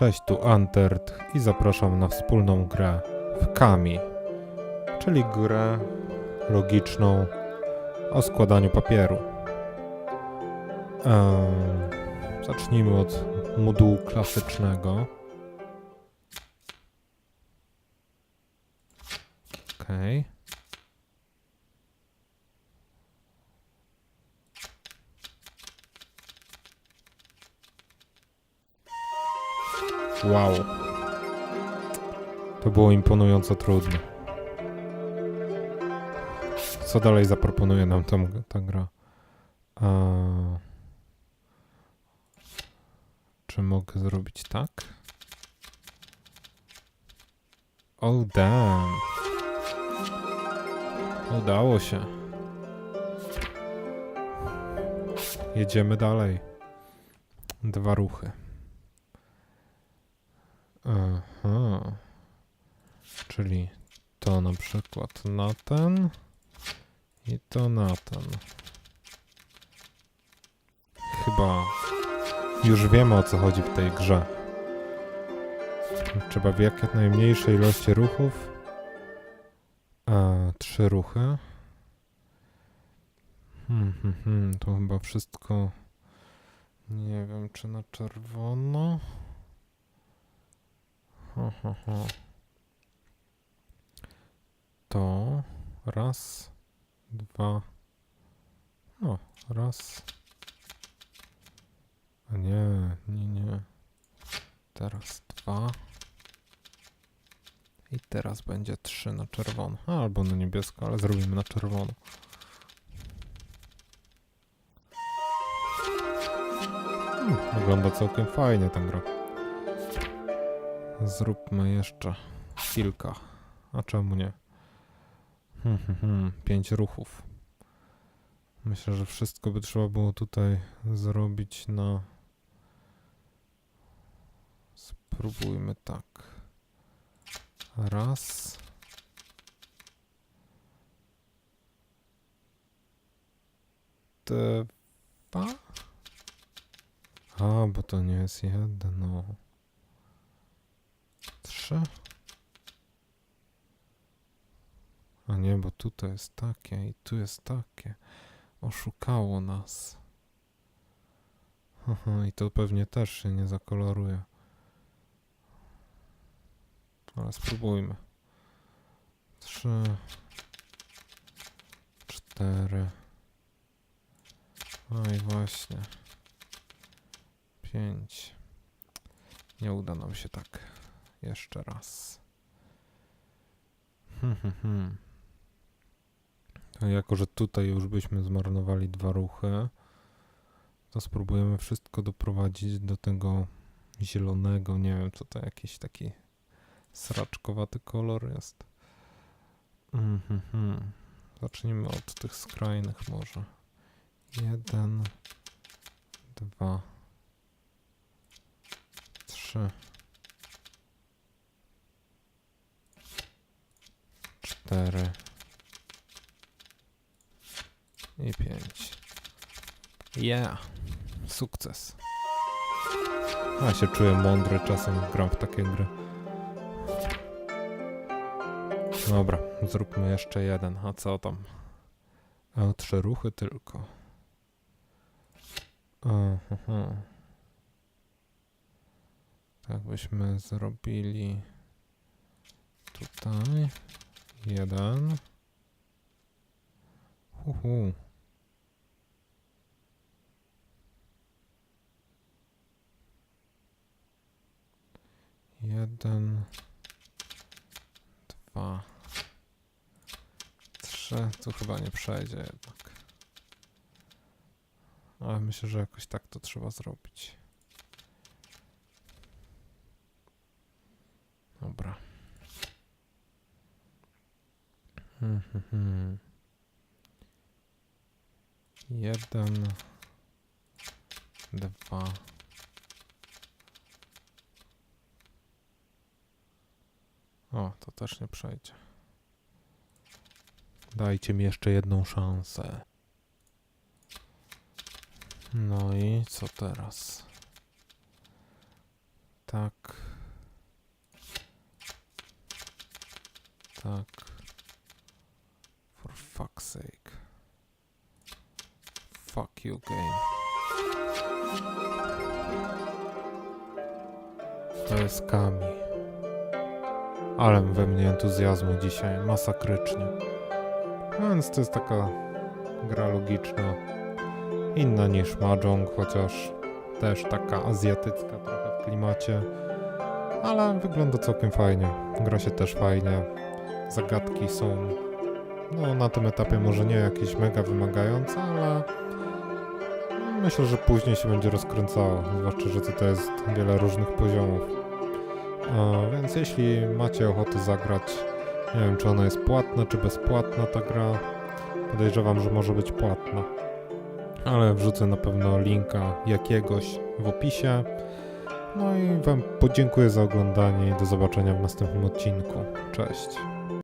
Cześć, tu Antert i zapraszam na wspólną grę w Kami, czyli grę logiczną o składaniu papieru. Ehm, zacznijmy od modułu klasycznego. Okej. Wow. To było imponująco trudne. Co dalej zaproponuje nam tam, ta gra? Czy mogę zrobić tak? Oh damn. Udało się. Jedziemy dalej. Dwa ruchy. Aha. Czyli to na przykład na ten i to na ten. Chyba już wiemy o co chodzi w tej grze. Trzeba w jak najmniejszej ilości ruchów. A, trzy ruchy. Hmm, hmm, hmm, to chyba wszystko. Nie wiem, czy na czerwono. To raz, dwa. No, raz. A nie, nie, nie. Teraz dwa. I teraz będzie trzy na czerwono. A, albo na niebiesko, ale zrobimy na czerwono. Hmm, wygląda całkiem fajnie ta gra. Zróbmy jeszcze kilka. A czemu nie? Hmm, hmm, hmm. Pięć ruchów. Myślę, że wszystko by trzeba było tutaj zrobić na. Spróbujmy tak. Raz. Dwa. A, bo to nie jest jeden, A nie, bo tutaj jest takie i tu jest takie. Oszukało nas. I to pewnie też się nie zakoloruje. Ale spróbujmy. Trzy. Cztery. No i właśnie. Pięć. Nie uda nam się tak. Jeszcze raz. Hmm, hmm, hmm. Jako, że tutaj już byśmy zmarnowali dwa ruchy, to spróbujemy wszystko doprowadzić do tego zielonego. Nie wiem, co to jakiś taki sraczkowaty kolor jest. Mhm, mhm. Zacznijmy od tych skrajnych może. Jeden, dwa, trzy, cztery i pięć. Yeah, sukces. Ja się czuję mądry czasem, gram w takie gry. Dobra, zróbmy jeszcze jeden. A co tam? A, trzy ruchy tylko. Aha. Tak byśmy zrobili tutaj. Jeden. Uhu. Jeden. Dwa. Trzy. Tu chyba nie przejdzie jednak. Ale myślę, że jakoś tak to trzeba zrobić. Dobra. Hmm. Jeden, dwa. O, to też nie przejdzie. Dajcie mi jeszcze jedną szansę. No i co teraz? Tak. Tak. Fuck's sake. Fuck you game. To jest Kami. Ale we mnie entuzjazmu dzisiaj, masakrycznie. No więc to jest taka gra logiczna. Inna niż Mahjong, chociaż też taka azjatycka trochę w klimacie. Ale wygląda całkiem fajnie. Gra się też fajnie. Zagadki są no na tym etapie może nie jakieś mega wymagające, ale myślę, że później się będzie rozkręcało. Zwłaszcza, że tutaj jest wiele różnych poziomów. A, więc jeśli macie ochotę zagrać, nie wiem czy ona jest płatna czy bezpłatna ta gra. Podejrzewam, że może być płatna. Ale wrzucę na pewno linka jakiegoś w opisie. No i Wam podziękuję za oglądanie i do zobaczenia w następnym odcinku. Cześć.